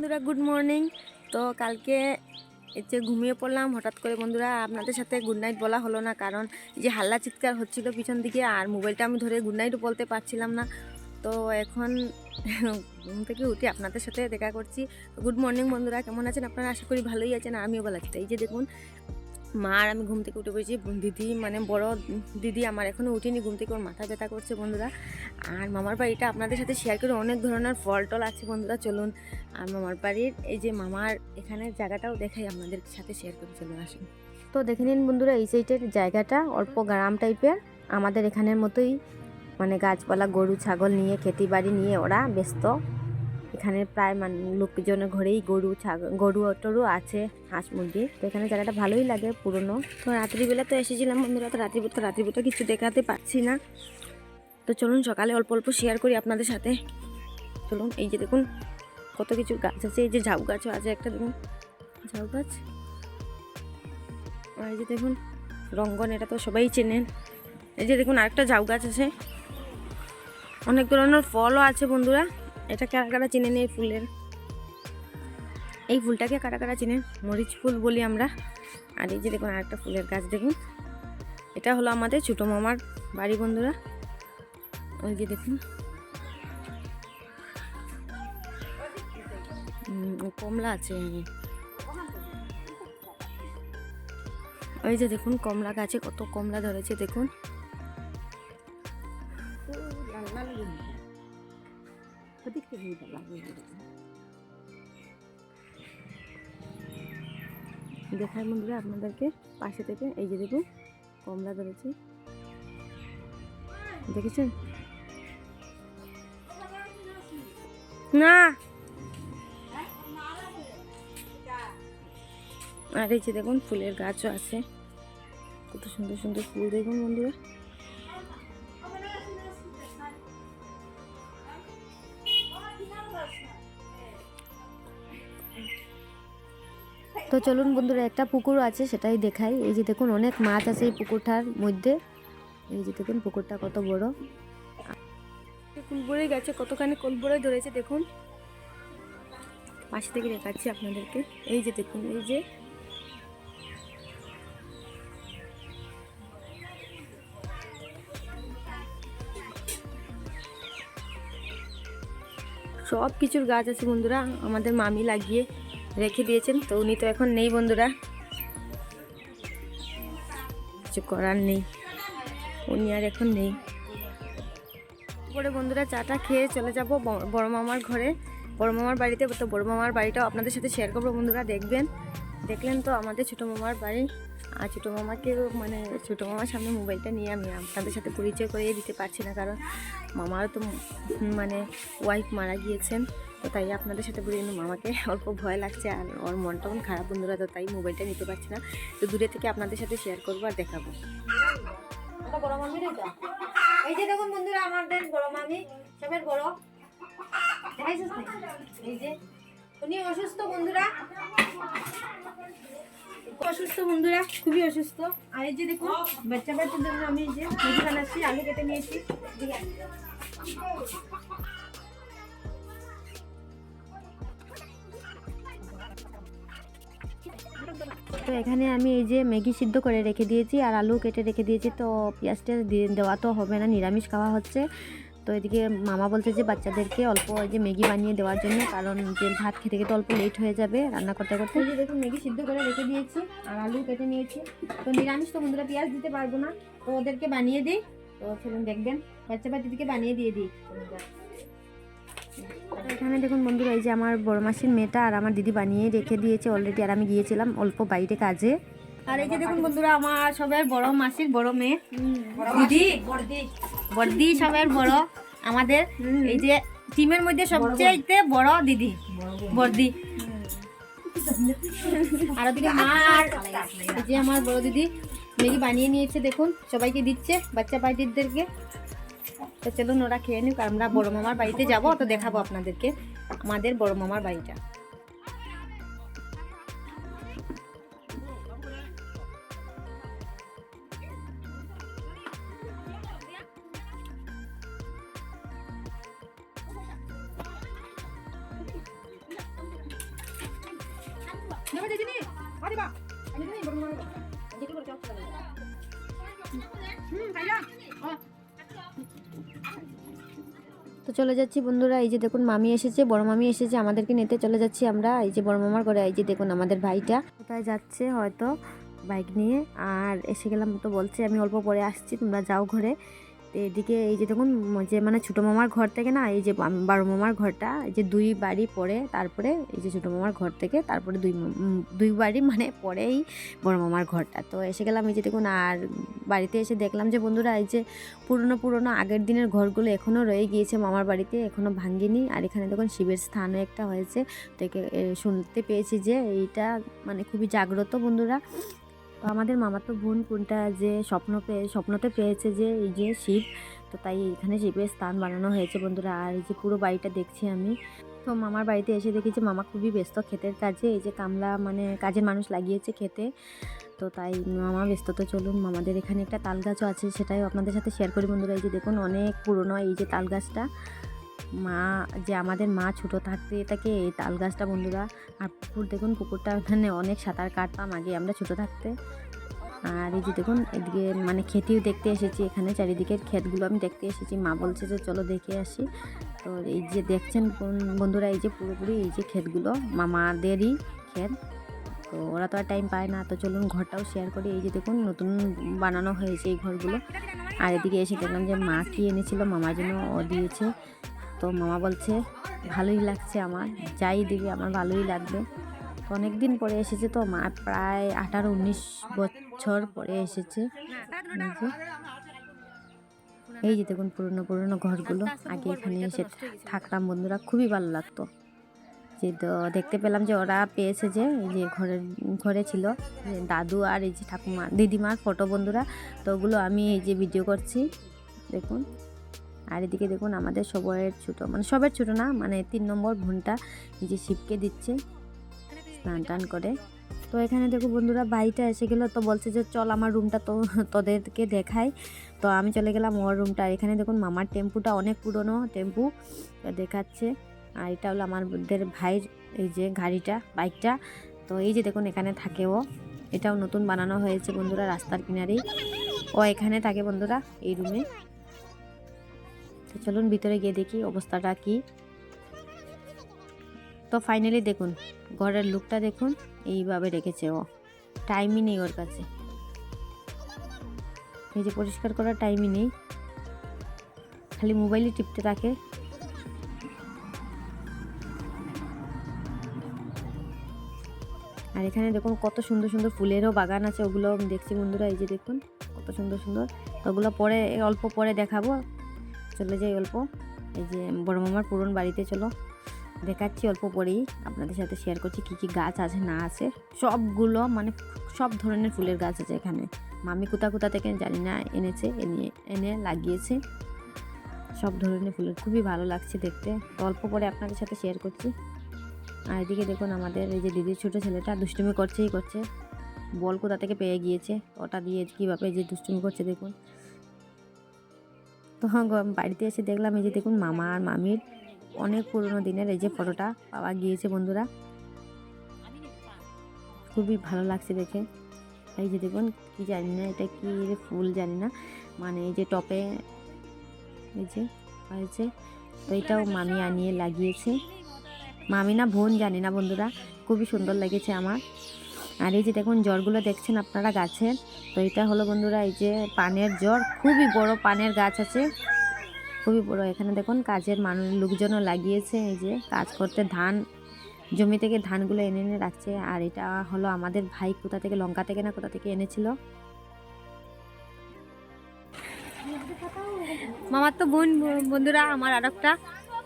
বন্ধুরা good morning তো কালকে এতে ঘুমিয়ে পড়লাম, হঠাৎ করে বন্ধুরা আপনাদের সাথে গুড নাইট বলা হলো না, কারণ যে হাল্লা চিৎকার হচ্ছিল পিছন দিকে আর মোবাইলটা আমি ধরে গুড নাইটও বলতে পারছিলাম না। তো এখন ঘুম থেকে উঠে আপনাদের সাথে দেখা করছি। গুড মর্নিং বন্ধুরা, কেমন আছেন আপনারা? আশা করি ভালোই আছেন, আমিও ভালো আছি। এই যে দেখুন মা আর আমি ঘুম থেকে উঠে পড়েছি। দিদি মানে বড় দিদি আমার এখনও উঠিনি, ঘুম থেকে ওর মাথা ব্যথা করছে বন্ধুরা। আর মামার বাড়িটা আপনাদের সাথে শেয়ার করে, অনেক ধরনের ফল টল আছে বন্ধুরা, চলুন। আর মামার বাড়ির এই যে মামার এখানে জায়গাটাও দেখাই, আপনাদের সাথে শেয়ার করে, চলুন আসুন তো দেখে নিন বন্ধুরা, এই সাইডের জায়গাটা অল্প গ্রাম টাইপের। আমাদের এখানের মতোই মানে গাছপালা, গরু, ছাগল নিয়ে, খেতি বাড়ি নিয়ে ওরা ব্যস্ত। এখানে প্রায় মান, লোকজনের ঘরেই গরু ছাগল গরু টরু আছে, হাঁস মুরগি। তো এখানে জায়গাটা ভালোই লাগে, পুরনো। তো রাত্রিবেলা তো এসেছিলাম বন্ধুরা, তো রাত্রি তো রাত্রিবেলা কিছু দেখাতে পাচ্ছি না। তো চলুন সকালে অল্প অল্প শেয়ার করি আপনাদের সাথে। চলুন, এই যে দেখুন, কত কিছু গাছ আছে, এই যে ঝাউ গাছও আছে একটা, দেখুন। ঝাউ গাছ? আর এই যে দেখুন, রঙ্গন, এটা তো সবাই চেনেন এই যে দেখুন, আরেকটা ঝাউ গাছ আছে। অনেক ধরনের ফলও আছে বন্ধুরা। এটা কারা কারা চিনেন এই ফুলের? এই ফুলটাকে কারা কারা চিনেন? মরিচ ফুল বলি আমরা। আর এই যে দেখুন আরেকটা ফুলের গাছ দেখুন। এটা হলো আমাদের ছোটো মামার বাড়ি বন্ধুরা। ওই যে দেখুন। কমলা আছে। ওই যে দেখুন কমলা গাছে কত কমলা ধরেছে, দেখুন। দেখার বন্ধুরা, আপনাদেরকে পাশে থেকে এই যে দেখুন, কমলা ধরেছে। দেখেছেন? না। আর এই যে দেখুন, ফুলের গাছও আছে। কত সুন্দর সুন্দর ফুল দেখুন বন্ধুরা। তো চলুন বন্ধুরা, একটা পুকুর আছে, সেটাই দেখাই। এই যে দেখুন, অনেক মাছ আছে এই পুকুরটার মধ্যে। এই যে দেখুন, পুকুরটা কত বড়। কুলবরে গেছে, কতখানি কুলবরে ধরেছে, দেখুন। পাশে থেকে দেখাচ্ছি আপনাদেরকে। এই যে দেখুন, এই যে। সব কিছুর গাছ আছে বন্ধুরা, আমাদের মামি লাগিয়ে। রেখে দিয়েছেন, তো উনি তো এখন নেই বন্ধুরা। কিছু করার নেই। উনি আর এখন নেই। পরে বন্ধুরা চাটা খেয়ে চলে যাব বড় মামার ঘরে। বড় মামার বাড়িতে, তো বড় মামার বাড়িটাও আপনাদের সাথে শেয়ার করব বন্ধুরা, দেখবেন। দেখলেন তো আমাদের ছোটো মামার বাড়ি। আর ছোটো মামাকে মানে ছোটো মামার সামনে মোবাইলটা নিয়ে আমি আপনাদের সাথে পরিচয় করিয়ে দিতে পারছি না, কারণ মামারও তো মানে ওয়াইফ মারা গিয়েছেন। তো তাই আপনাদের সাথে বলি কিন্তু মামাকে অল্প ভয় লাগছে আর ওর মনটা মন খারাপ বন্ধুরা, তো তাই মোবাইলটা নিতে পারছি না। তো দূরে থেকে আপনাদের সাথে শেয়ার করব আর দেখাবো। এই যে। দেখুন বন্ধুরা, আমাদের বড় মামি, সবের বড়। এই যে, উনি অসুস্থ বন্ধুরা। অসুস্থ বন্ধুরা, খুবই অসুস্থ। আর এই যে দেখুন, বাচ্চা বাচ্চার জন্য আমি যে মুড়ি বানাচ্ছি আলু কেটে নিয়েছি। তো এখানে আমি এই যে ম্যাগি সিদ্ধ করে রেখে দিয়েছি আর আলু কেটে রেখে দিয়েছি, তো পেঁয়াজ টেয়াজ দেওয়া তো হবে না, নিরামিষ খাওয়া হচ্ছে। তো এদিকে মামা বলছে যে বাচ্চাদেরকে অল্প যে ম্যাগি বানিয়ে দেওয়ার জন্য, কারণ যে ভাত খেতে খেতে অল্প লেট হয়ে যাবে রান্না করতে করতে। যে দেখুন ম্যাগি সিদ্ধ করে রেখে দিয়েছি আর আলু কেটে নিয়েছি। তো নিরামিষ তো বন্ধুরা পেঁয়াজ দিতে পারব না, তো ওদেরকে বানিয়ে দিই। তো চলুন দেখবেন, বাচ্চা বাচ্চাদেরকে বানিয়ে দিয়ে দিই। এখানে দেখুন বন্ধুরা, এই যে আমার বড় মাসির মেয়েটা আর আমার দিদি বানিয়ে রেখে দিয়েছে অলরেডি আর আমি গিয়েছিলাম অল্প বাইরে কাজে। আর এই যে দেখুন বন্ধুরা, আমার সবাই বড় মাসির বড় মেয়ে। দিদি বড়দি সবার বড়, আমাদের এই যে টিমের মধ্যে সবচেয়ে বড় দিদি বড়দি আর ওদিকে মা এই যে আমার বড় দিদি ম্যাগি বানিয়ে নিয়েছে, দেখুন, সবাইকে দিচ্ছে, বাচ্চা পাইটিদেরকে তো চলুন ওরা খেয়ে নিক, আমরা বড় মামার বাড়িতে যাব অত দেখাবো আপনাদেরকে। আমাদের বড় মামার বাড়িটা। তো চলে যাচ্ছি বন্ধুরা, এই যে দেখুন মামি এসেছে, বড় মামি এসেছে, আমাদেরকে নিতে চলে যাচ্ছি আমরা। এই যে বড় মামার ঘরে, এই যে দেখুন আমাদের ভাইটা। কোথায় যাচ্ছে হয়তো বাইক নিয়ে? আর এসে গেলাম তো বলছে, আমি অল্প পরে আসছি, তোমরা যাও ঘরে। তো এদিকে এই যে দেখুন যে মানে ছোটো মামার ঘর থেকে না, এই যে বড় মামার ঘরটা, এই যে দুই বাড়ি পরে তারপরে এই যে ছোটো মামার ঘর থেকে, তারপরে দুই দুই বাড়ি মানে পরেই বড় মামার ঘরটা। তো এসে গেলাম এই যে দেখুন, আর বাড়িতে এসে দেখলাম যে বন্ধুরা, এই যে পুরনো পুরনো আগের দিনের ঘরগুলো এখনও রয়ে গিয়েছে মামার বাড়িতে এখনও ভাঙ্গেনি। আর এখানে দেখুন, শিবের স্থানও একটা হয়েছে। তো শুনতে পেয়েছি যে এইটা মানে খুবই জাগ্রত বন্ধুরা। তো আমাদের মামা তো বোন কোনটা যে স্বপ্ন পেয়ে স্বপ্নতে পেয়েছে যে এই যে শিব, তো তাই এখানে শিবের স্থান বানানো হয়েছে বন্ধুরা। আর এই যে পুরো বাড়িটা দেখছি আমি, তো মামার বাড়িতে এসে দেখি যে মামা খুবই ব্যস্ত ক্ষেতের কাজে, এই যে কামলা মানে কাজের মানুষ লাগিয়েছে খেতে। তো তাই মামা ব্যস্ত তো চলুন, মামাদের এখানে একটা তাল গাছও আছে সেটাই আপনাদের সাথে শেয়ার করি বন্ধুরা। এই যে দেখুন অনেক পুরনো এই যে তাল গাছটা। মা, যে আমাদের মা ছোট থাকতে থাকে এই তাল গাছটা বন্ধুরা, আর পুকুর দেখুন, পুকুরটা ওখানে অনেক সাঁতার কাটতাম আগে আমরা ছোট থাকতে। আর এই যে দেখুন, এদিকে মানে খেতেও দেখতে এসেছি এখানে চারিদিকের ক্ষেতগুলো আমি দেখতে এসেছি। মা বলছে যে চলো দেখে আসি। তো এই যে দেখছেন বন্ধুরা, এই যে পুরোপুরি এই যে ক্ষেতগুলো, মামাদেরই ক্ষেত। তো ওরা তো আর টাইম পায় না, তো চলুন ঘরটাও শেয়ার করি। এই যে দেখুন, নতুন বানানো হয়েছে এই ঘরগুলো। আর এদিকে এসে দেখলাম যে মা কি এনেছিল মামার জন্য ও দিয়েছে। তো মামা বলছে, ভালোই লাগছে আমার, যাই দিবি, আমার ভালোই লাগবে। তো অনেক দিন পরে এসেছে তো মা, প্রায় আঠারো উনিশ বছর পরে এসেছে। এই যে। দেখুন পুরনো পুরনো ঘরগুলো, আগে এখানে এসে থাকতাম বন্ধুরা, খুবই ভালো লাগতো। যে তো দেখতে পেলাম যে ওরা পেয়েছে যে, এই যে ঘরের ঘরে ছিল দাদু আর এই যে ঠাকুমা, দিদিমার ফটো বন্ধুরা, তো ওগুলো আমি এই যে ভিডিও করছি, দেখুন। আর এদিকে দেখুন আমাদের সবার ছোটো মানে সবার ছোটো না মানে তিন নম্বর বোনটা যে শিবকে দিচ্ছে স্নান টান করে। তো এখানে দেখো বন্ধুরা, বাড়িটা এসে গেলো, তো বলছে যে, চল আমার রুমটা তো তোদেরকে দেখাই। তো আমি চলে গেলাম ওর রুমটা এখানে দেখুন মামার টেম্পুটা অনেক পুরনো টেম্পু দেখাচ্ছে। আর এটা হলো আমাদের ভাইয়ের এই যে গাড়িটা, বাইকটা। তো এই যে দেখুন এখানে থাকে ও, এটাও নতুন বানানো হয়েছে বন্ধুরা রাস্তার কিনারেই। ও এখানে থাকে বন্ধুরা, এই রুমে। তো চলুন ভিতরে গিয়ে দেখি অবস্থাটা কি। তো ফাইনালি দেখুন, ঘরের লুকটা দেখুন, এইভাবে রেখেছে ও। টাইমই নেই ওর কাছে। এই যে পরিষ্কার করার টাইমই নেই। খালি মোবাইলই টিপতে থাকে। আর এখানে দেখুন কত সুন্দর সুন্দর ফুলেরও বাগান আছে, ওগুলো দেখছি বন্ধুরা, এই যে দেখুন কত সুন্দর সুন্দর। ওগুলো পরে, অল্প পরে দেখাবো। চলে যাই অল্প। এই যে বড় মামার পুরন বাড়িতে চলো। দেখাচ্ছি অল্প পরেই। আপনাদের সাথে শেয়ার করছি কী কী গাছ আছে, না আছে। সবগুলো মানে সব ধরনের ফুলের গাছ আছে এখানে। মামি কোথা কোথা থেকে জানি না, এনেছে, এনে এনে লাগিয়েছে। সব ধরনের ফুলের। খুবই ভালো লাগছে দেখতে। অল্প পরে আপনাদের সাথে শেয়ার করছি। আর এদিকে দেখুন আমাদের এই যে দিদির ছোটো ছেলেটা দুষ্টুমি করছেই করছে। বল কোথা থেকে পেয়ে গিয়েছে? ওটা দিয়ে কীভাবে যে দুষ্টুমি করছে দেখুন। তো গ- বাড়িতে এসে দেখলাম, এই যে দেখুন মামা আর মামির অনেক পুরনো দিনের এই যে ফটোটা পাওয়া গিয়েছে বন্ধুরা। খুবই ভালো লাগছে দেখে। এই যে দেখুন, কী জানি না এটা কি ফুল জানি না মানে এই যে টপে এই যে হয়েছে, তো এটাও মামি আনিয়ে লাগিয়েছে। মামি না বোন জানি না বন্ধুরা, খুবই সুন্দর লেগেছে আমার। আর এই যে দেখুন, জ্বরগুলো দেখছেন আপনারা গাছের? তো এটা হলো বন্ধুরা, এই যে পানের জ্বর, খুবই বড় পানের গাছ আছে। খুবই বড়, এখানে দেখুন কাজের মানুষ লোকজনও লাগিয়েছে, এই যে কাজ করতে ধান, জমি থেকে ধানগুলো এনে এনে রাখছে। আর এটা হলো আমাদের ভাই কোথা থেকে, লঙ্কা থেকে না কোথা থেকে এনেছিল? মামার তো বোন, বন্ধুরা, আমার আর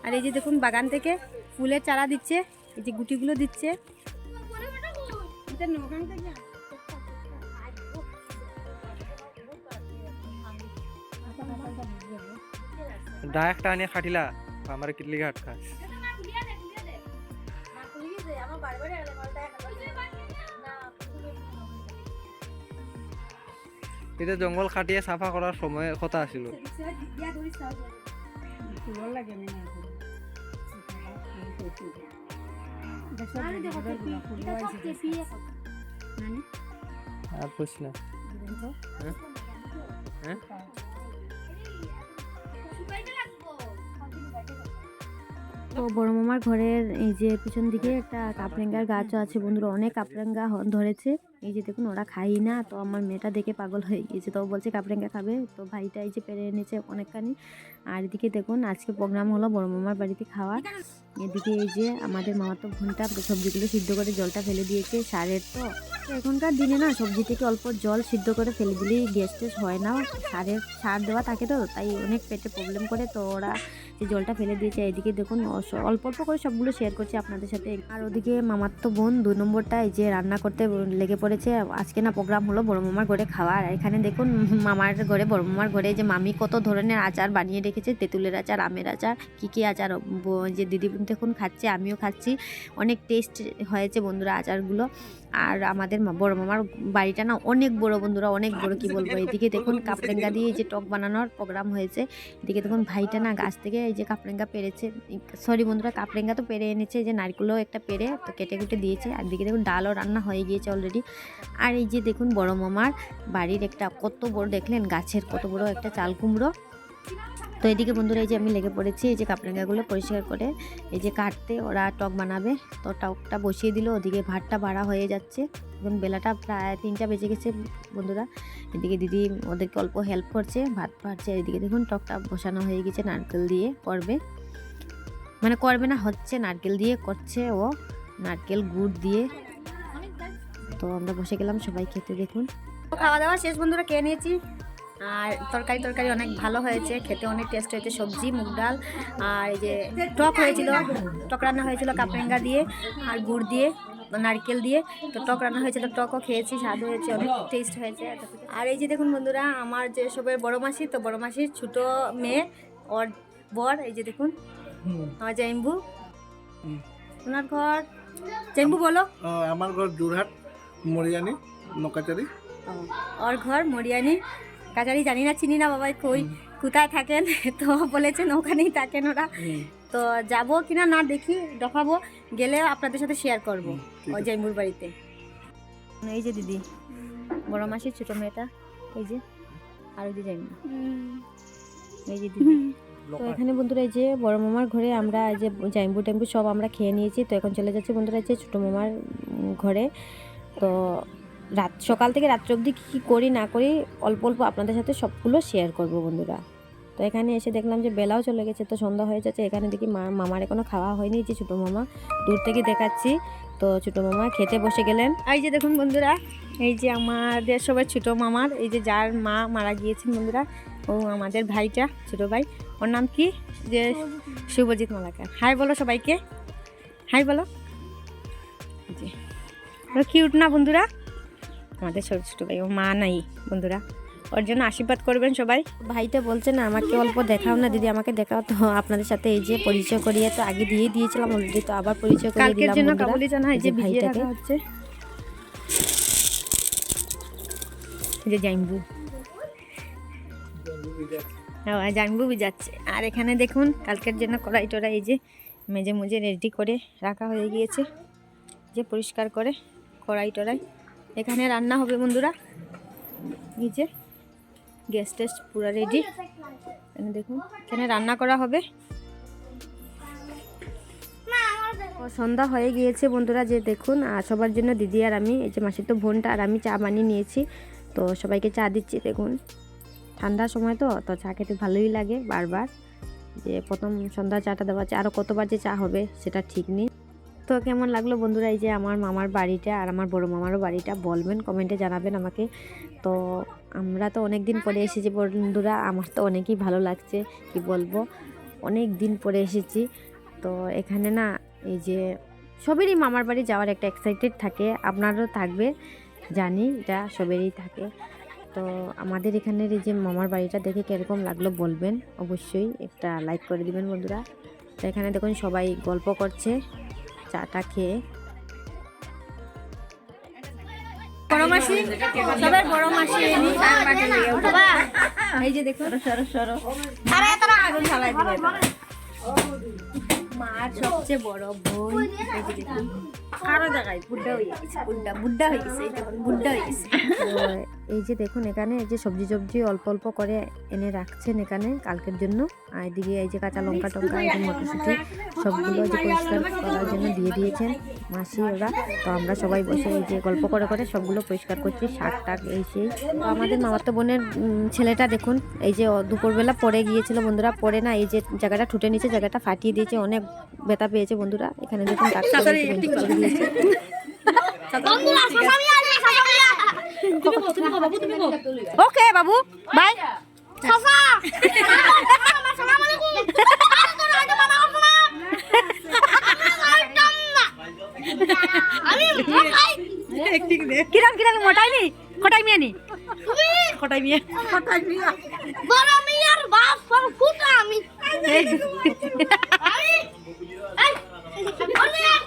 আর এই যে দেখুন বাগান থেকে ফুলের চারা দিচ্ছে, এই যে গুটিগুলো দিচ্ছে। ডাইরেক্ট আনিয়ে খাটিলা আমার কিটলি ঘাট খাস। এটা জঙ্গল কাটিয়ে চাফা করার সময় কথা আছিল। আর পুছ না তো বড় মামার ঘরের এই যে পিছন দিকে একটা কাপড়েঙ্গার গাছও আছে বন্ধুরা অনেক কাপড়েঙ্গা হ- ধরেছে। এই যে দেখুন, ওরা খাই না। তো আমার মেয়েটা দেখে পাগল হয়ে গিয়েছে। তো বলছে, কাপড়েঙ্গা খাবে? তো ভাইটা এই যে পেরে এনেছে অনেকখানি। আর এদিকে দেখুন, আজকে প্রোগ্রাম হলো বড় মামার বাড়িতে খাওয়া এদিকে এই যে আমাদের মামা তো ঘণ্টা সবজিগুলো সিদ্ধ করে জলটা ফেলে দিয়েছে সারের তো। এখনকার দিনে না, সবজি থেকে অল্প জল সিদ্ধ করে ফেলে দিলেই গ্যাস টেস হয় না। সারের, সার দেওয়া থাকে তো, তাই অনেক পেটে প্রবলেম করে। তো ওরা যে জলটা ফেলে দিয়েছে, এদিকে দেখুন অল্প অল্প করে সবগুলো শেয়ার করছি আপনাদের সাথে। আর ওদিকে মামার তো বোন, দু নম্বরটা এই যে রান্না করতে লেগে পড়েছে আজকে না প্রোগ্রাম হলো বড় মামার ঘরে খাওয়ার এখানে দেখুন, মামার ঘরে, বড় মামার ঘরে যে মামি কত ধরনের আচার বানিয়ে রেখেছে, তেঁতুলের আচার, আমের আচার, কী কী আচার যে দিদি দেখুন খাচ্ছে, আমিও খাচ্ছি। অনেক টেস্ট হয়েছে বন্ধুরা আচারগুলো। আর আমাদের বড় মামার বাড়িটা না অনেক বড় বন্ধুরা, অনেক বড় কি বলব? এদিকে দেখুন কাপড়েঙ্গা দিয়ে যে টক বানানোর প্রোগ্রাম হয়েছে, এদিকে দেখুন ভাইটা না গাছ থেকে এই যে কাপড়েঙ্গা পেরেছে। সরি বন্ধুরা, কাপড়েঙ্গা তো পেরে এনেছে যে নারকেলও একটা পেরে তো কেটে কেটে দিয়েছে। আর দিকে দেখুন ডালও রান্না হয়ে গিয়েছে অলরেডি আর এই যে দেখুন বড় মামার বাড়ির একটা কত বড়, দেখলেন গাছের কত বড় একটা চাল কুমড়ো। তো এদিকে বন্ধুরা এই যে আমি লেগে পড়েছি, এই যে কাপড়েঙ্গাগুলো পরিষ্কার করে, এই যে কাটতে ওরা টক বানাবে। তো টকটা বসিয়ে দিল, ওদিকে ভাতটা বাড়া হয়ে যাচ্ছে। এখন বেলাটা প্রায় তিনটা বেজে গেছে বন্ধুরা। এদিকে দিদি ওদেরকে অল্প হেল্প করছে, ভাত পাড়ছে এদিকে দেখুন টকটা বসানো হয়ে গেছে নারকেল দিয়ে করবে। মানে করবে না, হচ্ছে নারকেল দিয়ে করছে ও, নারকেল গুড় দিয়ে। তো আমরা বসে গেলাম সবাই খেতে দেখুন। খাওয়া দাওয়া শেষ বন্ধুরা খেয়ে নিয়েছি। আর তরকারি তরকারি অনেক ভালো হয়েছে খেতে অনেক টেস্ট হয়েছে সবজি মুগ ডাল আর এই যে টক হয়েছিল টক রান্না হয়েছিল কাপড়েঙ্গা দিয়ে আর গুড় দিয়ে নারকেল দিয়ে তো টক রান্না হয়েছিল টকও খেয়েছি স্বাদ হয়েছে অনেক টেস্ট হয়েছে। আর এই যে দেখুন বন্ধুরা আমার যে সবের বড় মাসি তো বড় মাসির ছোট মেয়ে ওর বর এই যে দেখুন আমার জাইম্বু ওনার ঘর। জাইম্বু বলো। আমার ঘর যোরহাট মরিয়ানি নকাচারি ওর ঘর মরিয়ানি। কাছারি জানি না চিনি না বাবাই কই কোথায় থাকেন? তো বলেছেন ওখানেই থাকেন ওরা। তো যাব কিনা না দেখি দেখাবো গেলে আপনাদের সাথে শেয়ার করব ওই আছে। জাইমুর বাড়িতে। এই যে দিদি বড় মাসির ছোট মেয়েটা এই যে আর ওই যে জাইমু এই যে দিদি। তো এখানে বন্ধুরা এই যে বড় মামার ঘরে আমরা এই যে জাইম্বু টেম্বু সব আমরা খেয়ে নিয়েছি তো এখন চলে যাচ্ছি বন্ধুরা এই যে ছোটো মামার ঘরে। তো রাত সকাল থেকে রাত্র অবধি কী কী করি না করি অল্প অল্প আপনাদের সাথে সবগুলো শেয়ার করব বন্ধুরা। তো এখানে এসে দেখলাম যে বেলাও চলে গেছে তো সন্ধ্যা হয়ে যাচ্ছে। এখানে দেখি মা মামার এখনও খাওয়া হয়নি যে ছোটো মামা। দূর থেকে দেখাচ্ছি। তো ছোটো মামা খেতে বসে গেলেন। এই যে দেখুন বন্ধুরা এই যে আমাদের সবাই ছোটো মামার এই যে যার মা মারা গিয়েছেন বন্ধুরা ও আমাদের ভাইটা ছোটো ভাই। ওর নাম কি? যে শুভজিৎ মালাকার। হাই বলো সবাইকে। হাই বলো। জি। কিউট না বন্ধুরা? আমাদের ছোটো ছোটো ভাই ও মা নাই বন্ধুরা। ওর জন্য আশীর্বাদ করবেন সবাই। ভাইটা বলছে না আমাকে অল্প দেখাও না দিদি আমাকে দেখাও তো। আপনাদের সাথে এই যে পরিচয় করিয়ে তো আগে দিয়ে দিয়েছিলাম অলরেডি তো আবার পরিচয় করিয়ে কালকের দিলাম জন্য বন্ধুরা। কাবুলি জানা এই যে ভাইটাকে। হচ্ছে। যে জাইম্বু। হ্যাঁ জাইম্বু যাচ্ছে আর এখানে দেখুন কালকের জন্য কড়াই টড়াই এই যে মেজে মুজে রেডি করে রাখা হয়ে গিয়েছে। যে পরিষ্কার করে। কড়াই টড়াই এখানে রান্না হবে বন্ধুরা। যে গ্যাস টেস্ট পুরো রেডি। দেখুন, এখানে রান্না করা হবে। সন্ধ্যা হয়ে গিয়েছে বন্ধুরা, যে দেখুন সবার জন্য দিদি আর আমি, এই যে মাসির তো বোনটা, আর আমি চা বানিয়ে নিয়েছি। তো সবাইকে চা দিচ্ছি, দেখুন। ঠান্ডার সময় তো তো চা খেতে ভালোই লাগে বারবার। যে প্রথম সন্ধ্যা চাটা দেওয়া আছে আরও কতবার যে চা হবে, সেটা ঠিক নেই। তো কেমন লাগল বন্ধুরা? এই যে আমার মামার বাড়িটা আর আমার বড় মামারও বাড়িটা বলবেন, কমেন্টে জানাবেন আমাকে। তো আমরা তো অনেক দিন পরে এসেছি বন্ধুরা, আমার তো অনেকই ভালো লাগছে, কি বলব? অনেক দিন পরে এসেছি। তো এখানে না, এই যে সবেরই মামার বাড়ি যাওয়ার একটা এক্সাইটেড থাকে, আপনারও থাকবে, জানি এটা সবেরই থাকে। তো আমাদের এখানের এই যে মামার বাড়িটা দেখে কীরকম লাগল বলবেন, অবশ্যই একটা লাইক করে দিবেন বন্ধুরা। তো এখানে দেখুন সবাই গল্প করছে। চাটা খেয়ে। বড় মাসি সবার বড় মাসি এই যে দেখুন। সরো সরো আরে তোরা আগুন জ্বালাই দিবে। মার সবচেয়ে বড় বোন। এই যে দেখুন। কারও দেখাই বুড্ডা হয়ে গেছে বুড্ডা বুড্ডা হয়ে গেছে বুড্ডা হয়ে গেছে। এই যে দেখুন এখানে এই যে সবজি সবজি অল্প অল্প করে এনে রাখছেন এখানে কালকের জন্য। আর এদিকে এই যে কাঁচা লঙ্কা টঙ্কা এই যে মটরশুঁটি সবগুলো যে পরিষ্কার করার জন্য দিয়ে দিয়েছেন মাসি ওরা। তো আমরা সবাই বসে এই যে গল্প করে করে সবগুলো পরিষ্কার করছি শাক টাক এই সেই। তো আমাদের মামাতো বোনের ছেলেটা দেখুন এই যে দুপুরবেলা পরে গিয়েছিল বন্ধুরা পরে না এই যে জায়গাটা ঠুটে নিচে জায়গাটা ফাটিয়ে দিয়েছে অনেক ব্যথা পেয়েছে বন্ধুরা। এখানে দেখুন ডাক্তার দিয়েছে। ওকে বাবু বাই। কিরম কিরম মোটাই নি খটাই মিয়া নি? খটাই মিয়া। বড় মিয়ার বাপ সব ফুটা আমি। আমি এই বড় মিয়ার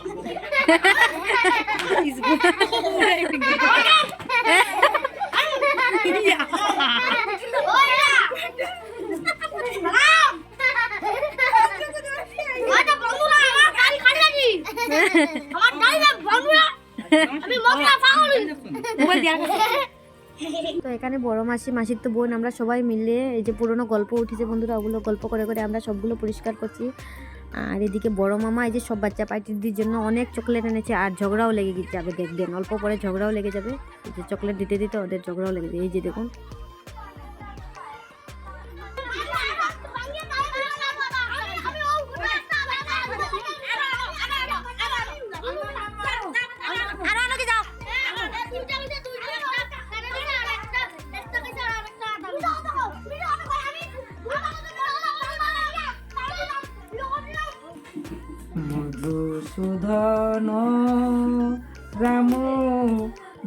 ওরা সালাম ওটা বন্ধুরা আমার গাড়ি খালি আমার গাড়ি বন্ধুরা আমি মশলা পাগল তো এখানে বড় মাসি, মাসির তো বোন, আমরা সবাই মিলে এই যে পুরোনো গল্প উঠেছে বন্ধুরা, ওগুলো গল্প করে করে আমরা সবগুলো পরিষ্কার করছি। আর এদিকে বড় মামা, এই যে সব বাচ্চা পার্টিদের জন্য অনেক চকলেট এনেছে, আর ঝগড়াও লেগে যাবে দেখবেন, অল্প পরে ঝগড়াও লেগে যাবে। যে চকলেট দিতে দিতে ওদের ঝগড়াও লেগে যাবে, এই যে দেখুন। মধুসূদন রাম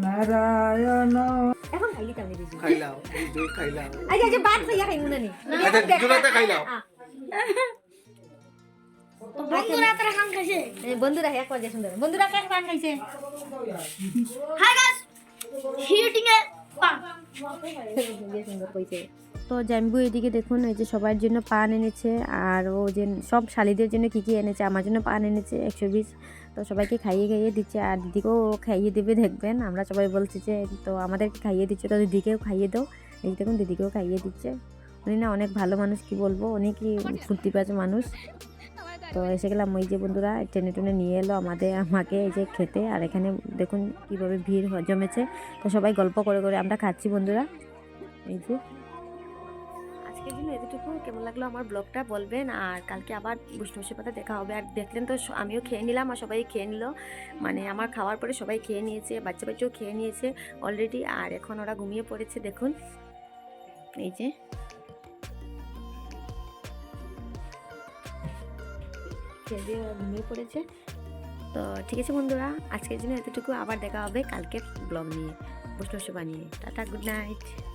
নারায়ণ। এখন খাইলি কামে দিছি খাইলাও যে খাইলাও। আজ আজ ভাত খাইয়া খাইমু না নি আচ্ছা দুজনাতে খাইলাও। বন্ধুরা তারা খান খাইছে। এই বন্ধুরা এক বাজে সুন্দর বন্ধুরা কে খান খাইছে? হাই গাইস হিটিং এ পান দিয়ে তো জাম্বু এদিকে দেখুন, এই যে সবার জন্য পান এনেছে, আর ও যে সব শালিদের জন্য কি কি এনেছে, আমার জন্য পান এনেছে একশো বিশ তো সবাইকে খাইয়ে খাইয়ে দিচ্ছে, আর দিদিকেও খাইয়ে দেবে, দেখবেন। আমরা সবাই বলছি যে, তো আমাদেরকে খাইয়ে দিচ্ছে, তো দিদিকেও খাইয়ে দাও। এই দেখুন, দিদিকেও খাইয়ে দিচ্ছে। উনি না অনেক ভালো মানুষ, কি বলব? অনেকই ফুর্তি পাচ্ছে মানুষ। তো এসে গেলাম ওই যে বন্ধুরা, টেনে টেনে নিয়ে এলো আমাদের, আমাকে এই যে খেতে। আর এখানে দেখুন কীভাবে ভিড় জমেছে। তো সবাই গল্প করে করে আমরা খাচ্ছি বন্ধুরা। এই যে। আজকের জন্য এতটুকু। কেমন লাগল আমার ব্লগটা বলবেন। আর কালকে আবার বৈষ্ণবের পাতা দেখা হবে। আর দেখলেন তো আমিও খেয়ে নিলাম আর সবাই খেয়ে নিল। মানে আমার খাওয়ার পরে সবাই খেয়ে নিয়েছে, বাচ্চা বাচ্চাও খেয়ে নিয়েছে অলরেডি আর এখন ওরা ঘুমিয়ে পড়েছে, দেখুন। এই যে। খেয়ে দিয়ে ঘুমিয়ে পড়েছে। তো ঠিক আছে বন্ধুরা, আজকের জন্য এতটুকু। আবার দেখা হবে কালকে ব্লগ নিয়ে বসে বসে বানিয়ে। Tata, good night.